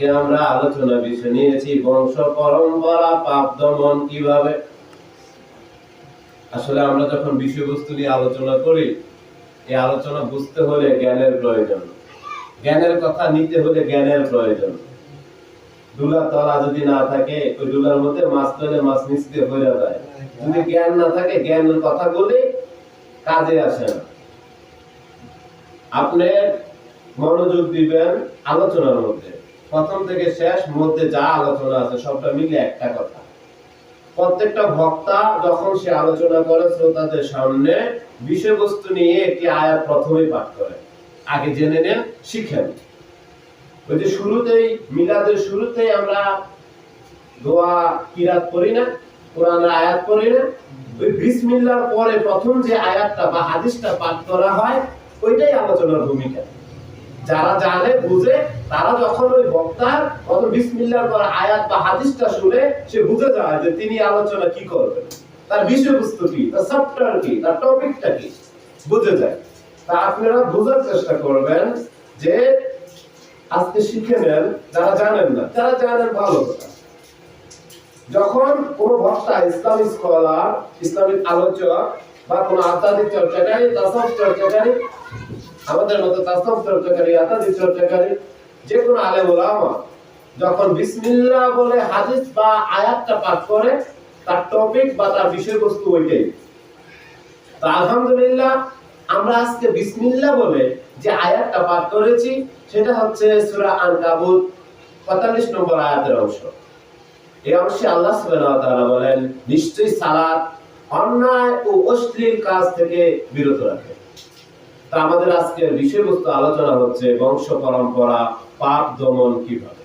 আজকে আমরা আলোচনা বিষয় নিয়েছি, বংশ, পরম্পরা, পাপ, দমন কীভাবে? আসলে আমরা যখন বিষয়বস্তু নিয়ে আলোচনা করি, এই আলোচনা বুঝতে হলে জ্ঞানের প্রয়োজন। জ্ঞানের কথা নিতে হলে জ্ঞানের প্রয়োজন। দুলার তলা যদি না থাকে, ওই দুলার মধ্যে মাছ তলে মাছ নিচ দিয়ে হয়ে যায়। যদি জ্ঞান না থাকে, জ্ঞানের কথা বলে, কাজে আসে না। আপনি মনোযোগ দিবেন আলোচনার মধ্যে। প্রথম থেকে শেষ মধ্যে যা আলোচনা আছে, সবটা মিলে একটা কথা। প্রত্যেকটা বক্তা যখন সে আলোচনা করে, শ্রোতাদের সামনে বিষয়বস্তু নিয়ে একটি আয়াত প্রথমেই পাঠ করে। আগে জেনে নেন শিখেন ওই যে শুরুতেই, মিলাদের শুরুতেই আমরা দোয়া কিরাত করি না, কোরআনের আয়াত করি না। ওই বিসমিল্লাহর পরে প্রথম যে আয়াতটা বা হাদিসটা পাঠ করা হয়, ওইটাই আলোচনার ভূমিকা। যারা জানে, বুঝে, তারা যখন ওই বক্তার কত বিসমিল্লাহর পর আয়াত বা হাদিসটা শুনে, সে বুঝে যায় যে তিনি আলোচনা কি করবেন। তার বিষয়বস্তু কি? তার সফটওয়্যার কি? তার টপিকটা কি? বুঝে যায়। তা আপনারা বোঝার চেষ্টা করবেন যে আজকে শিখে নেন, যারা জানেন না, যারা জানেন ভালো কথা। যখন কোন বক্তা ইসলামিক স্কলার ইসলামিক আলোচক বা কোন আধ্যাত্মিক চর্চাকারী তাসব চর্চাকারী আমাদের মতো চর্চাকারী যে কোনো আলেম ওলামা যখন বিসমিল্লাহ বলে হাদিস বা আয়াতটা পাঠ করে, তার টপিক বা তার বিষয়বস্তু ওইটাই। তো আলহামদুলিল্লাহ, আমরা আজকে বিসমিল্লাহ বলে যে আয়াতটা পাঠ করেছি, সেটা হচ্ছে সূরা আনকাবুত 45 নম্বর আয়াতের অংশ। এই অংশে আল্লাহ তাআলা বলেন, নিশ্চয়ই সালাত অন্যায় ও অশ্লীল কাজ থেকে বিরত রাখে। আমাদের আজকের বিষয়বস্তু আলোচনা হচ্ছে বংশ পরম্পরা, পাপ দমন কীভাবে?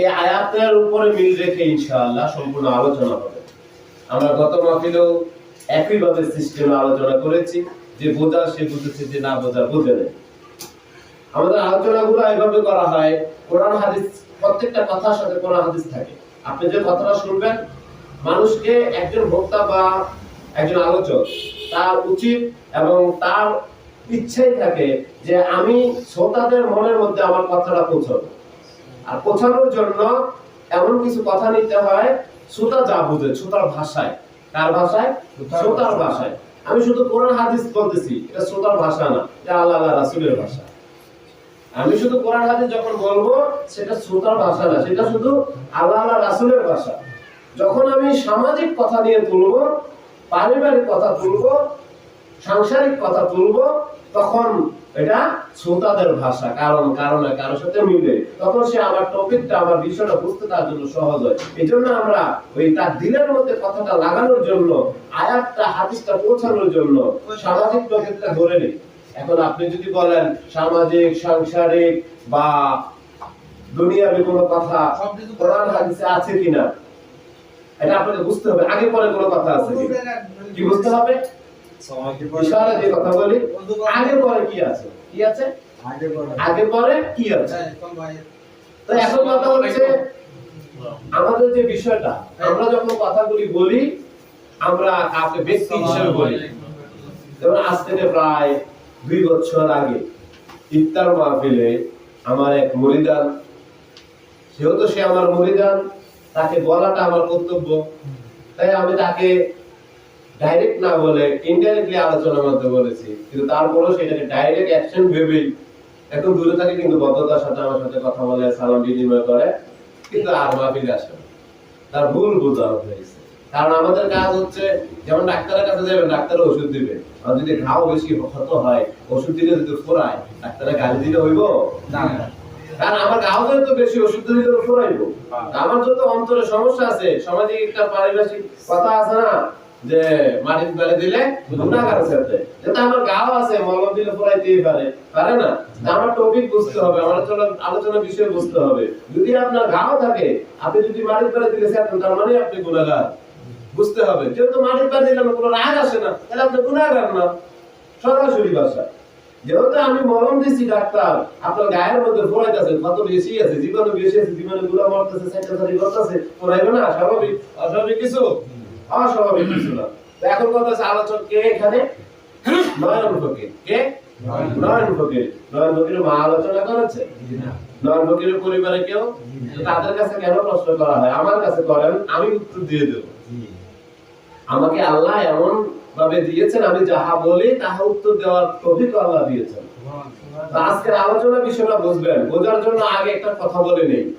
এই আয়াতের উপরে মিল রেখে ইনশাআল্লাহ সম্পূর্ণ আলোচনা হবে। আমরা গত মাহফিলেও একইভাবে সিস্টেমে আলোচনা করেছি যে বোঝা সে বুঝেছে যে না বোঝা বুঝে নেই। আমাদের আলোচনাগুলো এইভাবে করা হয়, কোরআন হাদিস, প্রত্যেকটা কথার সাথে কোরআন হাদিস থাকে। আপনি যে কথাটা শুনবেন, মানুষকে একজন ভোক্তা বা একজন আলোচক, তার উচিত এবং তার ইচ্ছাই থাকে যে আমি শ্রোতাদের মনের মধ্যে আমার কথাটা পৌঁছাবো। আর পৌঁছানোর জন্য এমন কিছু কথা নিতে হয় শ্রোতা যা বুঝে শ্রোতার ভাষায়। কার ভাষায়? শ্রোতার ভাষায়। আমি শুধু কোরআন হাদিস বলতেছি এটা শ্রোতার ভাষা না এটা আল্লাহ আল্লাহ রাসূলের ভাষা। আমি শুধু কোরআন হাদিস যখন বলব সেটা শ্রোতার ভাষা না সেটা শুধু আল্লাহ আল্লাহ রাসূলের ভাষা। যখন আমি সামাজিক কথা নিয়ে তুলবো পারিবারিক কথা তুলবো সাংসারিক কথা তুলবো তখন এটা শ্রোতাদের ভাষা কারণ কারণে কারোর সাথে মিলে। তখন সে আমার টপিকটা আমার বিষয়টা বুঝতে তার জন্য সহজ হয়। এই জন্য আমরা ওই তার দিলের মধ্যে কথাটা লাগানোর জন্য আয়াতটা হাদিসটা পৌঁছানোর জন্য সামাজিক টপিকটা ধরে নিই। এখন আপনি যদি বলেন সামাজিক সাংসারিক বা দুনিয়ার কোনো কথা কোরআন হাদিসে আছে কিনা? এটা আপনাকে বুঝতে হবে। আগে পরে কোনো কথা আছে কি বুঝতে হবে? ইশারা কথা বলি। আগে পরে কি আছে? কি আছে? আগে পরে। কি আছে? তো এখন কথা হচ্ছে আমাদের যে বিষয়টা আমরা যখন কথাগুলি বলি আমরা কাউকে ব্যক্তি হিসেবে বলি। যেমন আজ থেকে প্রায় দুই বছর আগে ইফতার মাহফিলে আমার এক মরিদান যেহেতু সে আমার মরিদান তাকে বলাটা আমার কর্তব্য। তাই আমি তাকে ডাইরেক্ট না বলে ইনডাইরেক্টলি আলোচনার মধ্যে বলেছি। কিন্তু তারপরেও সেটাকে ডাইরেক্ট অ্যাকশন ভেবেই এখন দূরে থাকে কিন্তু বদ্ধতার সাথে আমার সাথে কথা বলে সালাম বিনিময় করে কিন্তু আর মাহফিলে আসে না। তার ভুল বোঝা হয়েছে। কারণ আমাদের কাজ হচ্ছে যেমন ডাক্তারের কাছে যাবেন ডাক্তার ওষুধ দিবে। আর যদি ঘাও বেশি ক্ষত হয় ওষুধ দিলে যদি ফোরায় ডাক্তারে গালি দিলে হইব? না। কারণ আমার গাও তো বেশি ওষুধ দিলে তো ফোরাইব আমার যত অন্তরে সমস্যা আছে সামাজিক একটা পারিভাষিক কথা আছে না যে মাটির বেলে দিলে গুণাগার সাথে যেটা আমার গাও আছে, মলম দিলে ফোরাইতেই পারে। পারে না? আমার টপিক বুঝতে হবে, আমার আলোচনা বিষয় বুঝতে হবে। যদি আপনার গাও থাকে, আপনি যদি মাটির বেলে দিলে তার মানে আপনি গুণাগার। বুঝতে হবে। যেহেতু মাটির বেলে দিলে কোনো রাগ আসে না, তাহলে আপনি গুণাগার না। সরাসরি ভাষা। যেহেতু আমি মলম দিছি, ডাক্তার, আপনার গায়ের মধ্যে ফোরাইতেছে কত বেশি আছে জীবাণু বেশি আছে জীবাণু গুলো মরতেছে সেটাসারি করতেছে ফোরাইবে না, স্বাভাবিক। অস্বাভাবিক কিছু? অস্বাভাবিক কিছু না। এখন কথা হচ্ছে আলোচক কে এখানে? নয়ন ফকির। কে? নয়ন ফকির। নয়ন ফকির। মা আলোচনা করেছে? নয় ফকিরের পরিবারে কেউ? তাদের কাছে কেন প্রশ্ন করা হয়? আমার কাছে করেন আমি উত্তর দিয়ে দেব। আমাকে আল্লাহ এমন ভাবে দিয়েছেন আমি যাহা বলি তাহা উত্তর দেওয়ার অভিজ্ঞ আল্লাহ দিয়েছেন। আজকের আলোচনা বিষয়টা বুঝবেন। বোঝার জন্য আগে একটা কথা বলে নেই।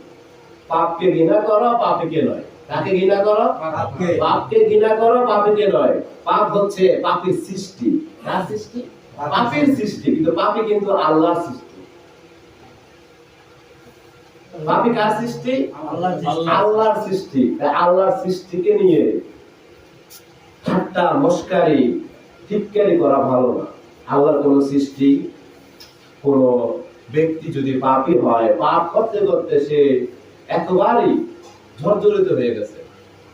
পাপকে ঘৃণা করো পাপিকে নয়? কাকে ঘৃণা করো? পাপকে। পাপকে ঘৃণা করো পাপিকে নয়। পাপ হচ্ছে পাপের সৃষ্টি। কার সৃষ্টি? পাপের সৃষ্টি। কিন্তু পাপি কিন্তু আল্লাহর সৃষ্টি। পাপি কার সৃষ্টি? আল্লাহর সৃষ্টি। আল্লাহর সৃষ্টিকে নিয়ে ঠাট্টা মস্কারি টিটকারি করা ভালো না। আল্লাহর কোন সৃষ্টি কোন ব্যক্তি যদি পাপী হয় পাপ করতে করতে সে একেবারেই ঝরঝরিত হয়ে গেছে।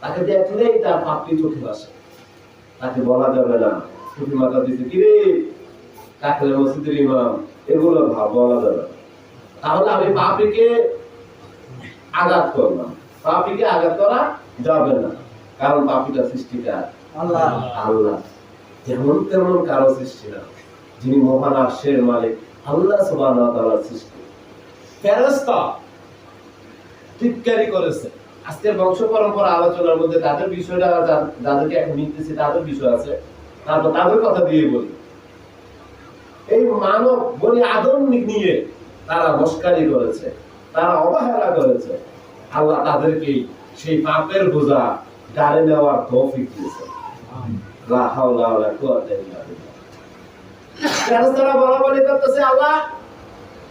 তাকে দেখলেই তার পাপটি চোখে আসে তাকে বলা যাবে না টুপি মাথা দিতে কিরে? কাকলে মসজিদের ইমাম এগুলো ভাব বলা যাবে না। তাহলে আমি পাপিকে আঘাত করলাম। পাপিকে আঘাত করা যাবে না কারণ পাপিটা সৃষ্টিকার। আল্লাহ। আল্লাহ। যেমন তেমন কারও সৃষ্টি না যিনি মহান আর্শের মালিক আল্লাহ তাআলার সৃষ্টি। ফেরেশতা টিটকারি করেছে। আজকের বংশ পরম্পরা আলোচনার মধ্যে তাদের বিষয়টা যাদেরকে এখন নিতেছি তাদের বিষয় আছে। তারপর তাদের কথা দিয়ে বলি। এই মানব বনি আদম নিয়ে তারা মস্কারি করেছে, তারা অবহেলা করেছে। আল্লাহ তাদেরকে সেই পাপের বোঝা গাড়ি নেওয়ার তৌফিক দিয়েছে। বলা বলি আল্লাহ,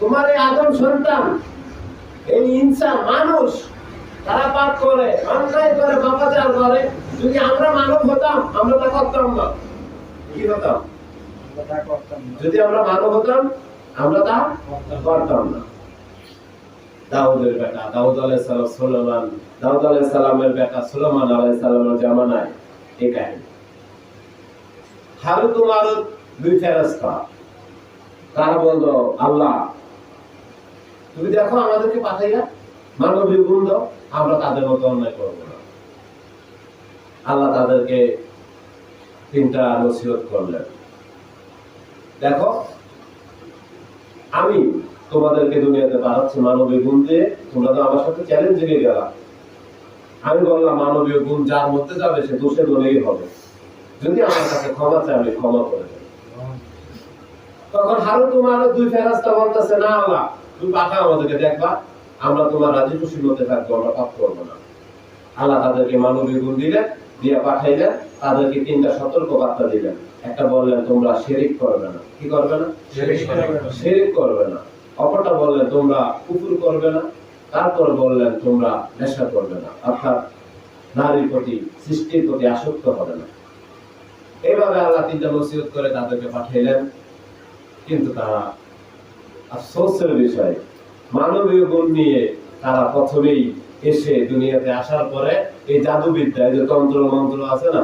তোমার এই আদম সন্তান, এই ইনসান মানুষ তারা পাপ করে অন্যায় করে পাপাচার করে। যদি আমরা মানব হতাম আমরা তা করতাম না। কি হতাম। যদি আমরা মানব হতাম আমরা তা করতাম না। দাউদের বেটা দাউদ আলাইহিস সালাম সুলেমান দাউদ আলাইহিস সালামের বেটা সুলেমান আলাইহিস সালামের জামানায় এই কাহিনী। হারুত মারুত দুই ফেরেশতা। তারা বলল আল্লাহ তুমি দেখো আমাদেরকে পাঠাইয়া মানবীয় গুণ দাও আমরা তাদের মতো অন্যায় করব না। আল্লাহ তাদেরকে তিনটা নসিহত করলেন। দেখো, আমি তোমাদেরকে দুনিয়াতে পাঠাচ্ছি মানবীয় গুণ দিয়ে, তোমরা তো আমার সাথে চ্যালেঞ্জ চ্যালেঞ্জিংয়ে গেলা। আমি বললাম, মানবীয় গুণ যার মধ্যে যাবে, সে দোষে দলেই হবে। যদি আমার কাছে ক্ষমা চাই আমি ক্ষমা করে দেব। তখন হারু তোমার দুই ফেরাস্তা বলতেছে, না আল্লাহ, তুমি পাঠা আমাদেরকে, দেখবা। আমরা তোমার রাজি খুশি মধ্যে থাকব আমরা পাপ করব না। আল্লাহ তাদেরকে মানবীয় গুণ দিলেন দিয়ে পাঠাইলেন তাদেরকে তিনটা সতর্ক বার্তা দিলেন। একটা বললেন তোমরা শেরিক করবে না। কি করবে না? করবে না। শেরিক করবে না। অপরটা বললেন তোমরা কুকুর করবে না। তারপর বললেন তোমরা নেশা করবে না। অর্থাৎ নারীর প্রতি সৃষ্টির প্রতি আসক্ত হবে না। এইভাবে আল্লাহ তিনটা নসিহত করে তাদেরকে পাঠাইলেন। কিন্তু তারা আফসোসের বিষয় মানবীয় গুণ নিয়ে তারা প্রথমেই এসে দুনিয়াতে আসার পরে এই জাদুবিদ্যা, এই যে তন্ত্র মন্ত্র আছে না,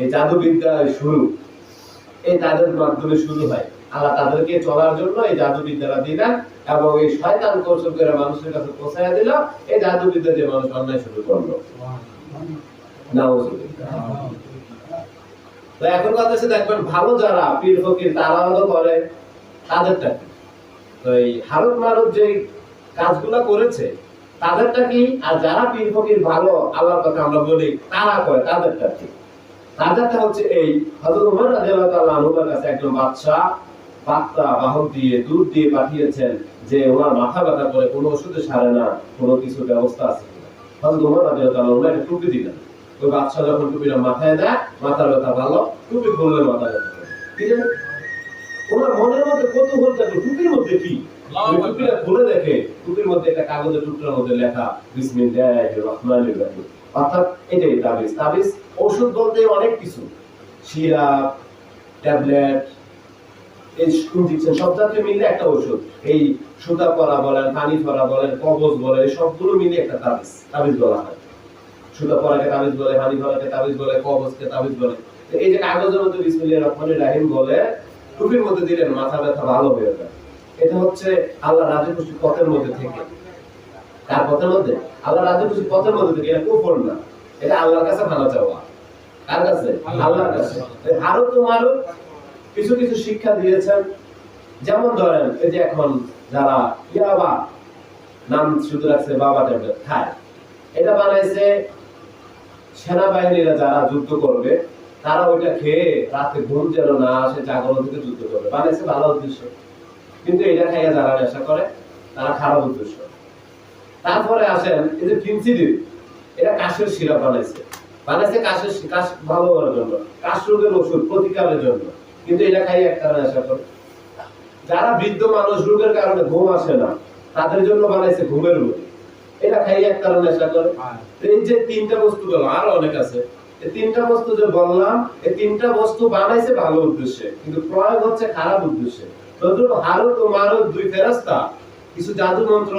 এই জাদুবিদ্যা শুরু, এই তাদের মাধ্যমে শুরু হয়। আল্লাহ তাদেরকে চলার জন্য এই জাদুবিদ্যাটা দিলেন এবং এই শয়তান কৌশল করে মানুষের কাছে পৌঁছায় দিল, এই জাদুবিদ্যা দিয়ে মানুষ অন্যায় শুরু করল। এখন কথা হচ্ছে দেখবেন ভালো যারা পীর, ফকির, তারাও তো করে, তাদেরটা তো এই হারত মারত যে কাজগুলো করেছে, তাদেরটা কি? আর যারা পীর ফকির ভালো, আল্লাহর কথা আমরা বলি, তারা করে তাদেরটা কি? তাদেরটা হচ্ছে এই হযরত ওমর রাদিয়াল্লাহু তাআলা আনহুর কাছে একজন বাদশা বার্তা বাহক দিয়ে, দুধ দিয়ে পাঠিয়েছেন যে ওনার মাথা ব্যথা করে কোনো ওষুধে সারে না, কোনো কিছু ব্যবস্থা আছে হযরত ওমর রাদিয়াল্লাহু তাআলা ওনাকে টুপি দিলেন। ওই বাদশা যখন টুপিটা মাথায় দেয়, মাথার ব্যথা ভালো, টুপি খুললে মাথা ব্যথা ওনার মনের মধ্যে কৌতূহল থাকল টুপির মধ্যে কি? সব একটা পানি পরা বলেন কবজ বলেন সবগুলো মিলে একটা তাবিজ তাবিজ বলা হয় সুতা পরাকে তাবিজ বলে হানি পরাকে তাবিজ বলে কবজকে তাবিজ বলে এই যে কাগজের মধ্যে বিসমিল্লাহির রহমানির রহিম বলে, টুপির মধ্যে দিলেন, মাথা ব্যথা ভালো হয়ে যায়। এটা হচ্ছে আল্লাহ রাজি খুশি পথের মধ্যে থেকে। কার পথের মধ্যে? আল্লাহ রাজি খুশি পথের মধ্যে থেকে। এটা কুফর না। এটা আল্লাহর কাছে ভালো চাওয়া। কার কাছে? আল্লাহর কাছে। আরও তোমারও কিছু কিছু শিক্ষা দিয়েছেন। যেমন ধরেন এই যে এখন যারা ইয়াবা নাম শুধু রাখছে বাবা ট্যাবলেট খায় এটা বানাইছে সেনাবাহিনীরা যারা যুদ্ধ করবে তারা ওইটা খেয়ে রাতে ঘুম যেন না আসে জাগরণ থেকে যুদ্ধ করবে। বানাইছে ভালো উদ্দেশ্য। কিন্তু এটা খাইয়া যারা নেশা করে তারা খারাপ উদ্দেশ্য। তারপরে আসেন এই যে ফিনসিডিল এটা কাশের সিরাপ বানাইছে। বানাইছে কাশের কাশ ভালো করার জন্য কাশ রোগের ওষুধ প্রতিকারের জন্য। কিন্তু এটা খাইয়ে একটা নেশা করে। যারা বৃদ্ধ মানুষ রোগের কারণে ঘুম আসে না তাদের জন্য বানাইছে ঘুমের রোগ। এটা খাইয়ে একটা নেশা করে। এই যে তিনটা বস্তু গেল আরও অনেক আছে। এই তিনটা বস্তু যে বললাম এই তিনটা বস্তু বানাইছে ভালো উদ্দেশ্যে কিন্তু প্রয়োগ হচ্ছে খারাপ উদ্দেশ্যে। দুই ফেরেশতা কিছু জাদু মন্ত্র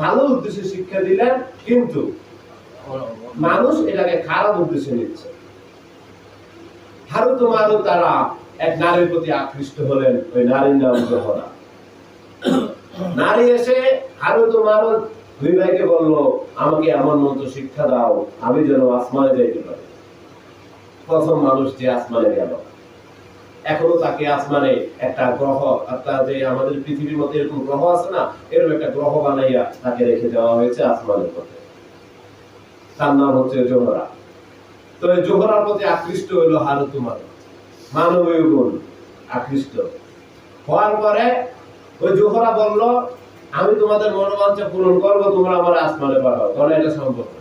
ভালো উদ্দেশ্যে শিক্ষা দিলেন, কিন্তু মানুষ এটাকে খারাপ উদ্দেশ্যে নিচ্ছে। তারা এক নারীর প্রতি আকৃষ্ট হলেন, ওই নারীর নাম জোহরা। নারী এসে হারুত ও মারুত দুই ভাইকে বলল, আমাকে এমন মন্ত্র শিক্ষা দাও, আমি যেন আসমানে যাইতে পারি। প্রথম মানুষ যে আসমানে গেল। এখনও তাকে আসমানে একটা গ্রহ অর্থাৎ যে আমাদের পৃথিবীর মধ্যে এরকম গ্রহ আছে না, এরকম একটা গ্রহ বানাইয়া তাকে রেখে দেওয়া হয়েছে আসমানের পথে। তার নাম হচ্ছে জোহরা। তো এই জোহরার প্রতি আকৃষ্ট হইল হারুত মারুত মানবীয় গুণ আকৃষ্ট। হওয়ার পরে ওই জোহরা বলল, আমি তোমাদের মনোবাঞ্ছা পূরণ করব, তোমরা আমার আসমানে পাঠাও, তাহলে এটা সম্ভব না।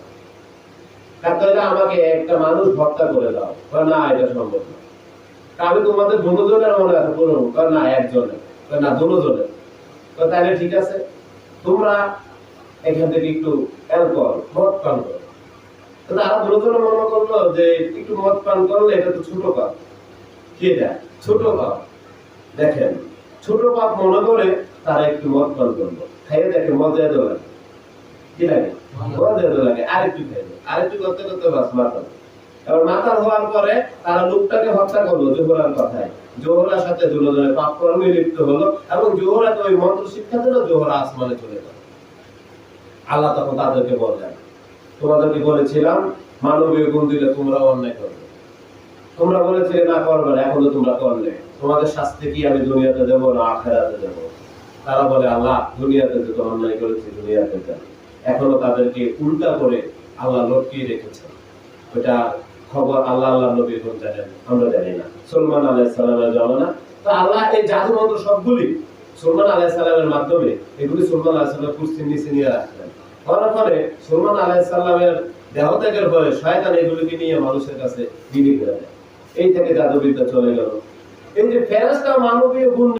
তাহলে আমাকে একটা মানুষ হত্যা করে দাও। না, এটা সম্ভব না। আমি তোমাদের দুজনের মনে আছে করব। না একজনের বলে, না দুজনের। তো তাহলে ঠিক আছে তোমরা এখান থেকে একটু অ্যালকোহল মদ পান করো। তারা দুজনে মনে করল যে একটু মদ পান করলে এটা তো ছোট পাপ। কি এটা? ছোট পাপ। দেখেন ছোট পাপ মনে করে তারা একটু মদ পান করল। খাইয়ে দেখে মজা লাগে। কি লাগে? মজা এত লাগে। আরেকটু খাইলো আরেকটু করতে করতে বাস মাতাল এবার মাতাল হওয়ার পরে তারা লোকটাকে হত্যা করল জোহরার কথায়। জোহরার সাথে দুজনে পাপ কর্মে লিপ্ত হলো এবং জোহরা তো ওই মন্ত্র শিক্ষা দিল, জোহরা আসমানে চলে গেল। আল্লাহ তখন তাদেরকে বললেন, তোমাদেরকে বলেছিলাম, মানবীয় গুণ দিলে তোমরা অন্যায় করবে। তোমরা বলেছিলে, না করবে না, এখন তো তোমরা করলে। তোমাদের শাস্তি কি আমি দুনিয়াতে দেব না আখেরাতে দেব? তারা বলে, আল্লাহ, দুনিয়াতে তো অন্যায় করেছি, দুনিয়াতে দেন এখনও তাদেরকে উল্টা করে আল্লাহ লটকিয়ে রেখেছেন। ওটা খবর আল্লাহ আল্লাহ নবী কোন জানেন, আমরা জানি না। সলমান আলাইহিস সালামের জামানা, তো আল্লাহ এই জাদু মন্ত্র সবগুলি সলমান আলাইহিস সালামের মাধ্যমে এগুলি সলমান আলাইহিস সালাম কুরসির নিচে নিয়ে রাখলেন। করার পরে সলমান আলাইহিস সালামের দেহ ত্যাগের পরে শয়তান এগুলিকে নিয়ে মানুষের কাছে বিলি করে দেয়। এই থেকে জাদুবিদ্যা চলে গেল। এই যে ফেরেশতা মানবীয় গুণ